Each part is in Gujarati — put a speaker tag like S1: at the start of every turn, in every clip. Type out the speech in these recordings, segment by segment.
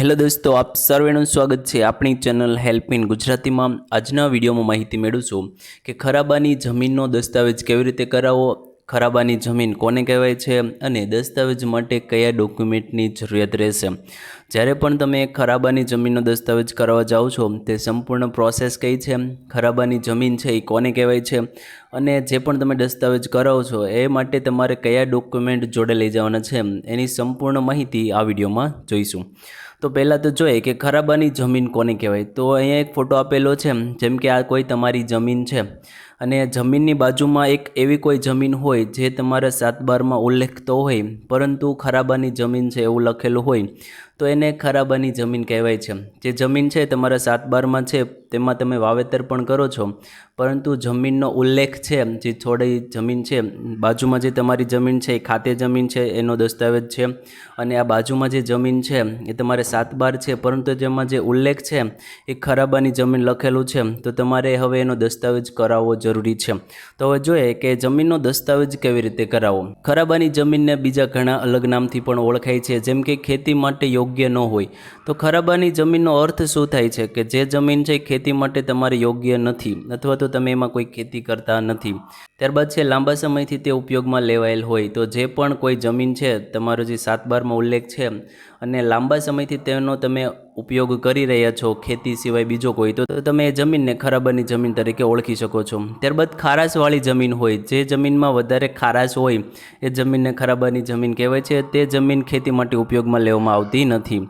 S1: હેલો દોસ્તો, આપ સર્વેનું સ્વાગત છે આપણી ચેનલ હેલ્પ ઇન ગુજરાતીમાં. આજના વિડીયોમાં માહિતી મેળવશું કે ખરાબાની જમીનનો દસ્તાવેજ કેવી રીતે કરાવવો, ખરાબાની જમીન કોને કહેવાય છે અને દસ્તાવેજ માટે કયા ડોક્યુમેન્ટની જરૂરિયાત રહેશે. જ્યારે પણ તમે ખરાબાની જમીનનો દસ્તાવેજ કરાવવા જાઓ છો, તે સંપૂર્ણ પ્રોસેસ કઈ છે, ખરાબાની જમીન છે એ કોને કહેવાય છે, અને જે પણ તમે દસ્તાવેજ કરાવો છો, એ માટે તમારે કયા ડોક્યુમેન્ટ જોડે લઈ જવાના છે, એની સંપૂર્ણ માહિતી આ વિડીયોમાં જોઈશું. તો પહેલાં તો જોઈએ કે ખરાબાની જમીન કોને કહેવાય? તો અહીંયા એક ફોટો આપેલો છે, જેમ કે આ કોઈ તમારી જમીન છે. અને જમીનની બાજુમાં એક એવી કોઈ જમીન હોય જે તમારા સાત બારમાં ઉલ્લેખ તો હોય, પરંતુ ખરાબાની જમીન છે એવું લખેલું હોય, તો એને ખરાબાની જમીન કહેવાય છે. જે જમીન છે તમારા સાત બારમાં છે, તેમાં તમે વાવેતર પણ કરો છો, પરંતુ જમીનનો ઉલ્લેખ છે, જે થોડી જમીન છે, બાજુમાં જે તમારી જમીન છે, એ ખાતે જમીન છે, એનો દસ્તાવેજ છે, અને આ બાજુમાં જે જમીન છે, એ તમારે સાત બાર છે, પરંતુ જેમાં જે ઉલ્લેખ છે, એ ખરાબાની જમીન લખેલું છે, તો તમારે હવે એનો દસ્તાવેજ કરાવવો જરૂરી છે. તો હવે જોઈએ કે જમીનનો દસ્તાવેજ કેવી રીતે કરાવવો? ખરાબાની જમીનને બીજા ઘણા અલગ નામથી પણ ઓળખાય છે, જેમ કે ખેતી માટે યોગ્ય ન હોય. તો ખરાબાની જમીનનો અર્થ શું થાય છે? કે જે જમીન છે ખેતી માટે તમારે યોગ્ય નથી, અથવા તો તમે એમાં કોઈ ખેતી કરતા નથી. ત્યારબાદ છે, લાંબા સમયથી તે ઉપયોગમાં લેવાયેલ હોય. તો જે પણ કોઈ જમીન છે, તમારો જે સાત બારમાં ઉલ્લેખ છે, અને લાંબા સમયથી તેનો તમે ઉપયોગ કરી રહ્યા છો ખેતી સિવાય બીજો કોઈ, તો તમે એ જમીનને ખરાબાની જમીન તરીકે ઓળખી શકો છો. ત્યારબાદ ખારાશવાળી જમીન હોય, જે જમીનમાં વધારે ખારાશ હોય, એ જમીનને ખરાબાની જમીન કહેવાય છે. તે જમીન ખેતી માટે ઉપયોગમાં લેવામાં આવતી નથી.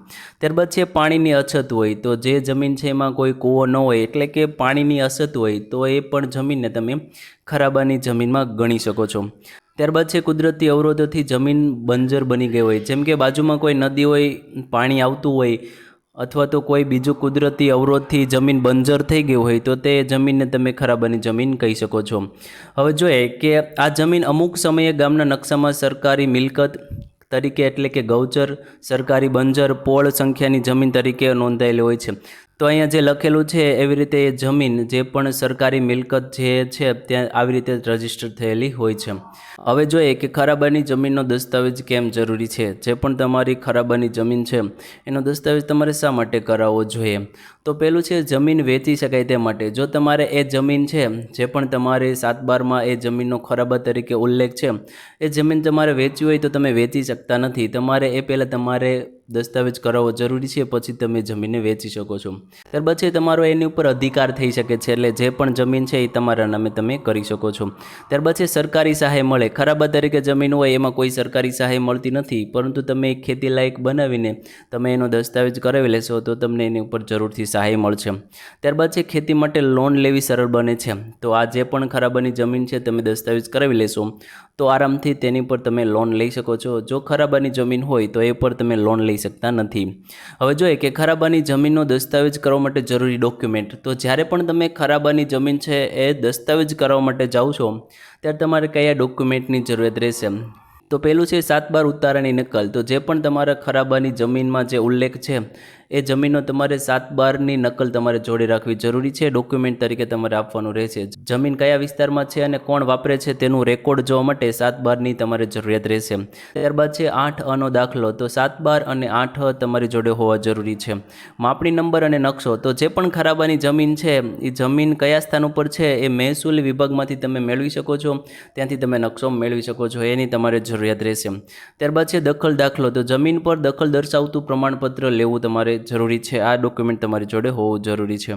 S1: ત્યારબાદ છે પાણીની અછત હોય, તો જે જમીન છે એમાં કોઈ કૂવો ન હોય, એટલે કે પાણીની અછત હોય, તો એ પણ જમીનને તમે ખરાબાની જમીનમાં ગણી શકો છો. ત્યારબાદ છે કુદરતી અવરોધોથી જમીન બંજર બની ગઈ હોય, જેમ કે બાજુમાં કોઈ નદી હોય, પાણી આવતું હોય અથવા તો કોઈ બીજું કુદરતી અવરોધથી જમીન બંજર થઈ ગઈ હોય તો તે જમીનને તમે ખરાબાની જમીન કહી શકો છો. હવે જોઈએ કે આ જમીન અમુક સમયે ગામના નકશામાં સરકારી મિલકત તરીકે એટલે કે ગૌચર, સરકારી બંજર, પોળ સંખ્યાની જમીન તરીકે નોંધાયેલી હોય છે. તો અહીંયા જે લખેલું છે એવી રીતે એ જમીન જે પણ સરકારી મિલકત જે છે ત્યાં આવી રીતે રજિસ્ટર થયેલી હોય છે. હવે જોઈએ કે ખરાબાની જમીનનો દસ્તાવેજ કેમ જરૂરી છે? જે પણ તમારી ખરાબાની જમીન છે, એનો દસ્તાવેજ તમારે શા માટે કરાવવો જોઈએ? તો પહેલું છે જમીન વેચી શકાય તે માટે. જો તમારે એ જમીન છે, જે પણ તમારે સાત બારમાં એ જમીનનો ખરાબા તરીકે ઉલ્લેખ છે, એ જમીન તમારે વેચવી હોય તો તમે વેચી શકતા નથી. તમારે એ પહેલાં તમારે દસ્તાવેજ કરાવવો જરૂરી છે, પછી તમે જમીનને વેચી શકો છો. ત્યારબાદ છે, તમારો એની ઉપર અધિકાર થઈ શકે છે, એટલે જે પણ જમીન છે, એ તમારા નામે તમે કરી શકો છો. ત્યારબાદ છે, સરકારી સહાય મળે. ખરાબા તરીકે જમીન હોય, એમાં કોઈ સરકારી સહાય મળતી નથી, પરંતુ તમે ખેતી લાયક બનાવીને તમે એનો દસ્તાવેજ કરાવી લેશો, તો તમને એની ઉપર જરૂરથી સહાય મળશે. ત્યારબાદ છે, ખેતી માટે લોન લેવી સરળ બને છે. તો આ જે પણ ખરાબાની જમીન છે, તમે દસ્તાવેજ કરાવી લેશો, તો આરામથી તેની પર તમે લોન લઈ શકો છો. જો ખરાબાની જમીન હોય, તો એ પર તમે લોન લઈ શકતા નથી. હવે જોઈએ કે ખરાબાની જમીનનો દસ્તાવેજ કરવા માટે જરૂરી ડોક્યુમેન્ટ. તો જ્યારે પણ તમે ખરાબાની જમીન છે એ દસ્તાવેજ કરવા માટે જાઓ છો, ત્યારે તમારે કયા ડોક્યુમેન્ટની જરૂરિયાત રહેશે? તો પહેલું છે સાત બાર ઉતારાની નકલ. તો જે પણ તમારા ખરાબાની જમીનમાં જે ઉલ્લેખ છે એ જમીનનો તમારે સાત બારની નકલ તમારે જોડે રાખવી જરૂરી છે. ડોક્યુમેન્ટ તરીકે તમારે આપવાનું રહેશે. જમીન કયા વિસ્તારમાં છે અને કોણ વાપરે છે તેનું રેકોર્ડ જોવા માટે સાત બારની તમારે જરૂરિયાત રહેશે. ત્યારબાદ છે આઠ અનો દાખલો. તો સાત બાર અને આઠ તમારી જોડે હોવા જરૂરી છે. માપણી નંબર અને નકશો. તો જે પણ ખરાબાની જમીન છે, એ જમીન કયા સ્થાન ઉપર છે એ મહેસૂલ વિભાગમાંથી તમે મેળવી શકો છો. ત્યાંથી તમે નકશો મેળવી શકો છો. એની તમારે જરૂરિયાત રહેશે. ત્યારબાદ છે દખલ દાખલો. તો જમીન પર દખલ દર્શાવતું પ્રમાણપત્ર લેવું તમારે જરૂરી છે. આ ડોક્યુમેન્ટ તમારી જોડે હોવું જરૂરી છે.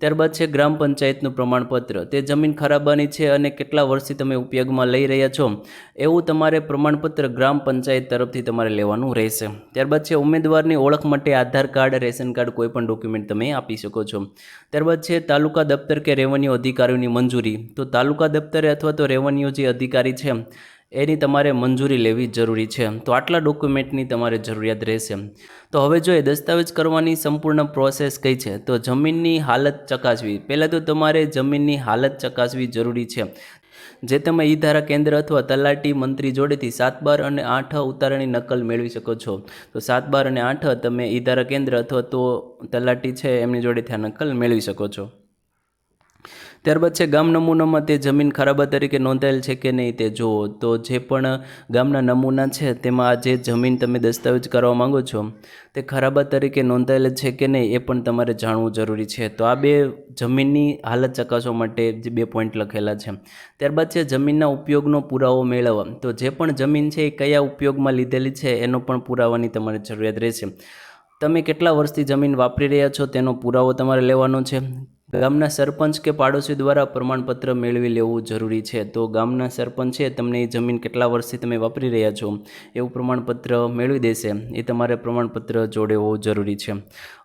S1: ત્યારબાદ છે ગ્રામ પંચાયતનું પ્રમાણપત્ર. તે જમીન ખરાબાની છે અને કેટલા વર્ષથી તમે ઉપયોગમાં લઈ રહ્યા છો? એવું તમારે પ્રમાણપત્ર ગ્રામ પંચાયત તરફથી તમારે લેવાનું રહેશે. ત્યારબાદ છે ઉમેદવારની ઓળખ માટે આધાર કાર્ડ, રેશન કાર્ડ કોઈ પણ ડોક્યુમેન્ટ તમે આપી શકો છો. ત્યારબાદ છે તાલુકા દફતર કે રેવન્યુ અધિકારીઓની મંજૂરી. તો તાલુકા દફતરે અથવા તો રેવન્યુ જે અધિકારી છે એની તમારે મંજૂરી લેવી જરૂરી છે. તો આટલા ડોક્યુમેન્ટની તમારે જરૂરિયાત રહેશે. તો હવે જો એ દસ્તાવેજ કરવાની સંપૂર્ણ પ્રોસેસ કઈ છે, તો જમીનની હાલત ચકાસવી. પહેલાં તો તમારે જમીનની હાલત ચકાસવી જરૂરી છે. જે તમે ઈ ધારા કેન્દ્ર અથવા તલાટી મંત્રી જોડેથી સાત બાર અને આઠ ઉતારાની નકલ મેળવી શકો છો. તો સાત બાર અને આઠ તમે ઈ ધારા કેન્દ્ર અથવા તો તલાટી છે, એમની જોડેથી આ નકલ મેળવી શકો છો. ત્યારબાદ છે ગામ નમૂનામાં તે જમીન ખરાબા તરીકે નોંધાયેલ છે કે નહીં તે જુઓ. તો જે પણ ગામના નમૂના છે તેમાં આ જે જમીન તમે દસ્તાવેજ કરવા માંગો છો, તે ખરાબા તરીકે નોંધાયેલ છે કે નહીં એ પણ તમારે જાણવું જરૂરી છે. તો આ બે જમીનની હાલત ચકાસવા માટે જે બે પોઈન્ટ લખેલા છે. ત્યારબાદ છે જમીનના ઉપયોગનો પુરાવો મેળવવા. તો જે પણ જમીન છે એ કયા ઉપયોગમાં લીધેલી છે એનો પણ પુરાવાની તમારે જરૂરિયાત રહેશે. તમે કેટલા વર્ષથી જમીન વાપરી રહ્યા છો તેનો પુરાવો તમારે લેવાનો છે? ગામના સરપંચ કે પાડોશી દ્વારા પ્રમાણપત્ર મેળવી લેવું જરૂરી છે. તો ગામના સરપંચ છે તમને એ જમીન કેટલા વર્ષથી તમે વાપરી રહ્યા છો એવું પ્રમાણપત્ર મેળવી દેશે. એ તમારે પ્રમાણપત્ર જોડે હોવું જરૂરી છે.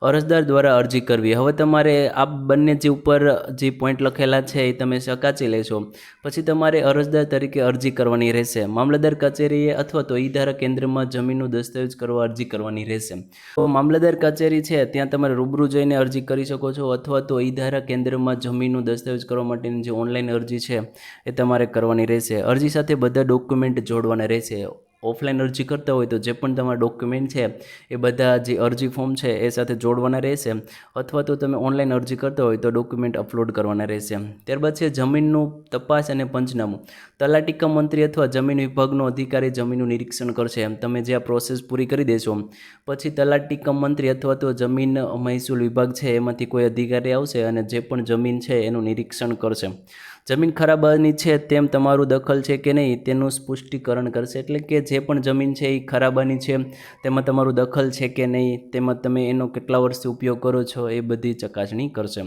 S1: અરજદાર દ્વારા અરજી કરવી. હવે તમારે આ બંને જે ઉપર જે પોઈન્ટ લખેલા છે એ તમે ચકાસી લેશો. પછી તમારે અરજદાર તરીકે અરજી કરવાની રહેશે. મામલતદાર કચેરીએ અથવા તો ઈ ધારા કેન્દ્રમાં જમીનનું દસ્તાવેજ કરવા અરજી કરવાની રહેશે. તો મામલતદાર કચેરી છે, ત્યાં તમારે રૂબરૂ જઈને અરજી કરી શકો છો અથવા તો ઈ ધારા કેન્દ્રમાં જમીનનું દસ્તાવેજ કરવા માટેની જે ઓનલાઈન અરજી છે એ તમારે કરવાની રહેશે. અરજી સાથે બધા ડોક્યુમેન્ટ જોડવાના રહેશે. ઓફલાઈન અરજી કરતા હોય તો જે પણ તમારા ડોક્યુમેન્ટ છે, એ બધા જે અરજી ફોર્મ છે, એ સાથે જોડવાના રહેશે. અથવા તો તમે ઓનલાઈન અરજી કરતા હોય તો ડોક્યુમેન્ટ અપલોડ કરવાના રહેશે. ત્યારબાદ છે જમીનનું તપાસ અને પંચનામું. તલાટીકા મંત્રી અથવા જમીન વિભાગનો અધિકારી જમીનનું નિરીક્ષણ કરશે. તમે જે આ પ્રોસેસ પૂરી કરી દેશો. પછી તલાટી કમ મંત્રી અથવા તો જમીન મહેસૂલ વિભાગ છે, એમાંથી કોઈ અધિકારી આવશે અને જે પણ જમીન છે, એનું નિરીક્ષણ કરશે. જમીન ખરાબાની છે તેમ તમારું દખલ છે કે નહીં તેનું સ્પષ્ટીકરણ કરશે. એટલે કે જે પણ જમીન છે એ ખરાબાની છે, તેમાં તમારું દખલ છે કે નહીં, તેમાં તમે એનો કેટલા વર્ષથી ઉપયોગ કરો છો એ બધી ચકાસણી કરશે.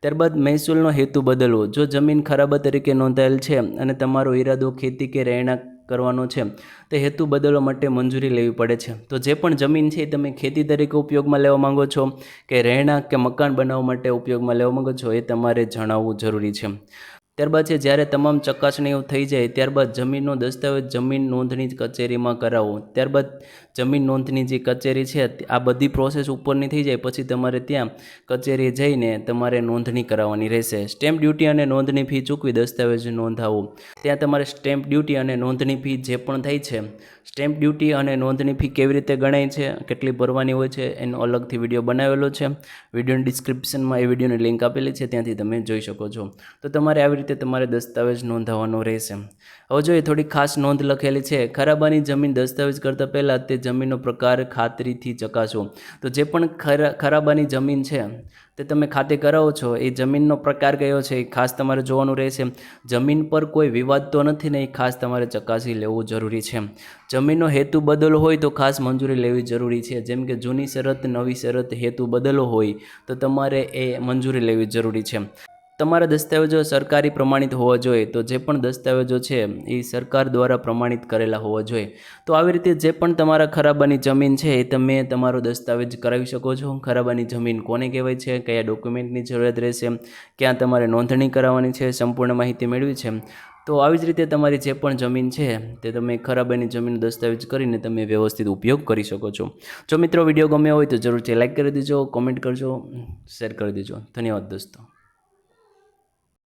S1: ત્યારબાદ મહેસૂલનો હેતુ બદલવો. જો જમીન ખરાબા તરીકે નોંધાયેલ છે અને તમારો ઈરાદો ખેતી કે રહેણાંક કરવાનો છે, તે હેતુ બદલવા માટે મંજૂરી લેવી પડે છે. તો જે પણ જમીન છે એ તમે ખેતી તરીકે ઉપયોગમાં લેવા માંગો છો કે રહેણાંક કે મકાન બનાવવા માટે ઉપયોગમાં લેવા માંગો છો એ તમારે જણાવવું જરૂરી છે. ત્યારબાદ છે, જ્યારે તમામ ચકાસણીઓ થઈ જાય, ત્યારબાદ જમીનનો દસ્તાવેજ જમીન નોંધણી કચેરીમાં કરાવો. ત્યારબાદ જમીન નોંધની જે કચેરી છે, આ બધી પ્રોસેસ ઉપરની થઈ જાય, પછી તમારે ત્યાં કચેરી જઈને તમારે નોંધણી કરાવવાની રહેશે. સ્ટેમ્પ ડ્યુટી અને નોંધણી ફી ચૂકવી, દસ્તાવેજ નોંધાવો. ત્યાં તમારે સ્ટેમ્પ ડ્યુટી અને નોંધણી ફી જે પણ થાય છે સ્ટેમ્પ ડ્યુટી અને નોંધણી ફી કેવી રીતે ગણાય છે, કેટલી ભરવાની હોય છે, એનો અલગથી વીડિયો બનાવેલો છે. વિડીયોની ડિસ્ક્રિપ્શનમાં એ વિડીયોની લિંક આપેલી છે, ત્યાંથી તમે જોઈ શકો છો. તો તમારે આવી રીતે તમારે દસ્તાવેજ નોંધાવવાનો રહેશે. હવે જોઈએ થોડી ખાસ નોંધ લખેલી છે, ખરાબાની જમીન દસ્તાવેજ કરતાં પહેલાં તે જમીનનો પ્રકાર ખાતરીથી ચકાસો. તો જે પણ ખરા, ખરાબાની જમીન છે, તે તમે ખાતે કરાવો છો, એ જમીનનો પ્રકાર કયો છે, એ ખાસ તમારે જોવાનું રહેશે. જમીન પર કોઈ વિવાદ તો નથી ને એ ખાસ તમારે ચકાસી લેવું જરૂરી છે. જમીનનો હેતુ બદલો હોય તો ખાસ મંજૂરી લેવી જરૂરી છે. જેમ કે જૂની શરત, નવી શરત, હેતુ બદલો હોય તો તમારે એ મંજૂરી લેવી જરૂરી છે. તમારા દસ્તાવેજો સરકારી પ્રમાણિત હોવા જોઈએ, તો જે પણ દસ્તાવેજો છે એ સરકાર દ્વારા પ્રમાણિત કરેલા હોવા જોઈએ. તો આવી રીતે જે પણ તમારા ખરાબાની જમીન છે એ તમે તમારો દસ્તાવેજ કરાવી શકો છો. ખરાબાની જમીન કોને કહેવાય છે, કયા ડોક્યુમેન્ટની જરૂરિયાત રહેશે, ક્યાં તમારે નોંધણી કરાવવાની છે, સંપૂર્ણ માહિતી મેળવી છે. તો આવી જ રીતે તમારી જે પણ જમીન છે, તે તમે ખરાબાની જમીન દસ્તાવેજ કરીને તમે વ્યવસ્થિત ઉપયોગ કરી શકો છો. જો મિત્રો વીડિયો ગમ્યો હોય તો જરૂરથી લાઇક કરી દેજો, કોમેન્ટ કરજો, શેર કરી દેજો. ધન્યવાદ દોસ્તો.